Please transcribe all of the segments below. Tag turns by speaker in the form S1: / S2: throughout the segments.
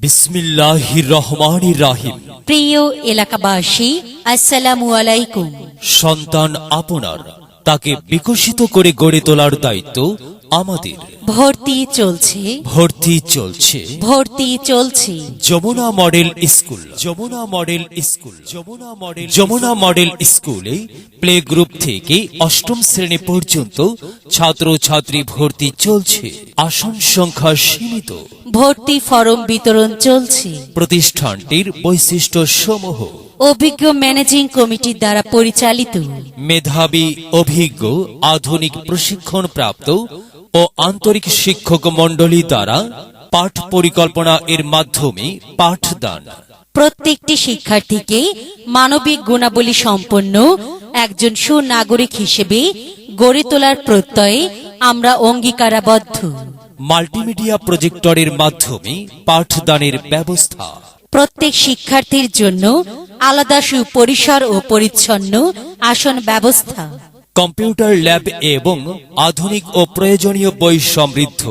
S1: বিসমিল্লাহির রহমানির রাহিম।
S2: প্রিয় এলাকাবাসী আসসালামু আলাইকুম।
S1: সন্তান আপনার তাকে বিকশিত করে গড়ে তোলার দায়িত্ব আমাদের।
S2: ভর্তি চলছে।
S1: ভর্তি চলছে।
S2: ভর্তি চলছে।
S1: Jamuna model school Jamuna model school Jamuna model Jamuna model স্কুলে প্লে গ্রুপ থেকে অষ্টম শ্রেণি পর্যন্ত ছাত্র ছাত্রী ভর্তি চলছে। আসন সংখ্যা সীমিত।
S2: ভর্তি ফরম বিতরণ চলছে।
S1: প্রতিষ্ঠানটির বৈশিষ্ট্য সমূহ
S2: অভিজ্ঞ ম্যানেজিং কমিটির দ্বারা পরিচালিত।
S1: মেধাবী অভিজ্ঞ আধুনিক প্রশিক্ষণ প্রাপ্ত ও আন্তরিক শিক্ষক মণ্ডলী দ্বারা পাঠ পরিকল্পনা এর মাধ্যমে পাঠদান।
S2: প্রত্যেকটি শিক্ষার্থীকে মানবিক গুণাবলী সম্পন্ন একজন সুনাগরিক হিসেবে গড়ে তোলার প্রত্যয়ে আমরা অঙ্গীকারাবদ্ধ।
S1: মাল্টিমিডিয়া প্রজেক্টরের মাধ্যমে পাঠদানের ব্যবস্থা।
S2: প্রত্যেক শিক্ষার্থীর জন্য আলাদা সুপরিসর ও পরিচ্ছন্ন আসন ব্যবস্থা।
S1: কম্পিউটার ল্যাব এবং আধুনিক ও প্রয়োজনীয় বই সমৃদ্ধ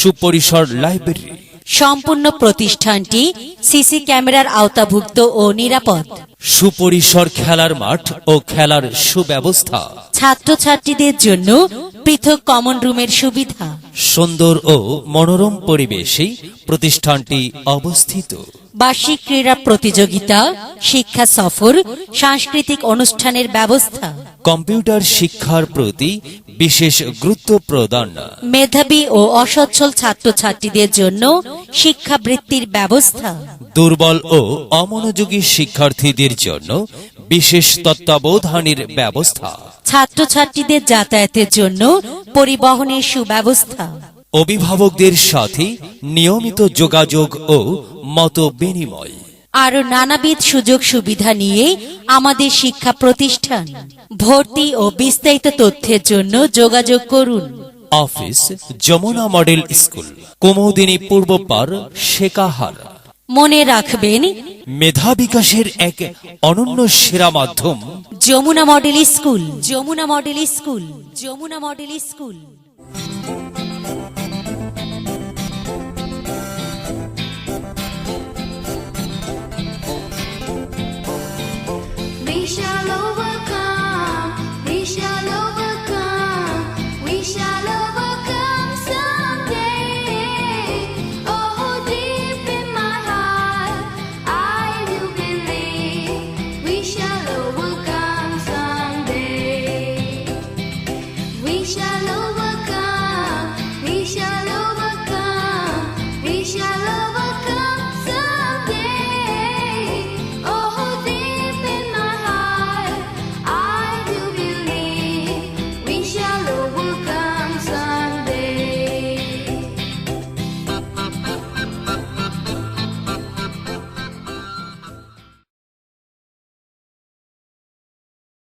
S1: সুপরিসর লাইব্রেরি।
S2: সম্পূর্ণ প্রতিষ্ঠানটি সিসি ক্যামেরার আওতাভুক্ত ও নিরাপদ।
S1: সুপরিসর খেলার মাঠ ও খেলার সুব্যবস্থা।
S2: ছাত্রছাত্রীদের জন্য পৃথক কমন রুমের সুবিধা।
S1: সুন্দর ও মনোরম পরিবেশে প্রতিষ্ঠানটি অবস্থিত।
S2: বার্ষিক ক্রীড়া প্রতিযোগিতা শিক্ষা সফর সাংস্কৃতিক অনুষ্ঠানের ব্যবস্থা।
S1: কম্পিউটার শিক্ষার প্রতি বিশেষ গুরুত্ব প্রদান।
S2: মেধাবী ও অসচ্ছল ছাত্রছাত্রীদের জন্য শিক্ষাবৃত্তির ব্যবস্থা।
S1: দুর্বল ও অমনোযোগী শিক্ষার্থীদের জন্য বিশেষ তত্ত্বাবধানের ব্যবস্থা।
S2: ছাত্রছাত্রীদের যাতায়াতের জন্য পরিবহনের সুব্যবস্থা।
S1: অভিভাবকদের সাথে নিয়মিত যোগাযোগ ও মত বিনিময়
S2: আরও নানাবিধ সুযোগ সুবিধা নিয়ে আমাদের শিক্ষা প্রতিষ্ঠান। ভর্তি ও বিস্তারিত তথ্যের জন্য যোগাযোগ করুন।
S1: Office Jamuna model school Kumudini পূর্বপার শেকাহার
S2: মনে রাখবেন
S1: মেধা বিকাশের এক অনন্য সেরা মাধ্যম।
S2: Jamuna model school Jamuna model school Jamuna model school.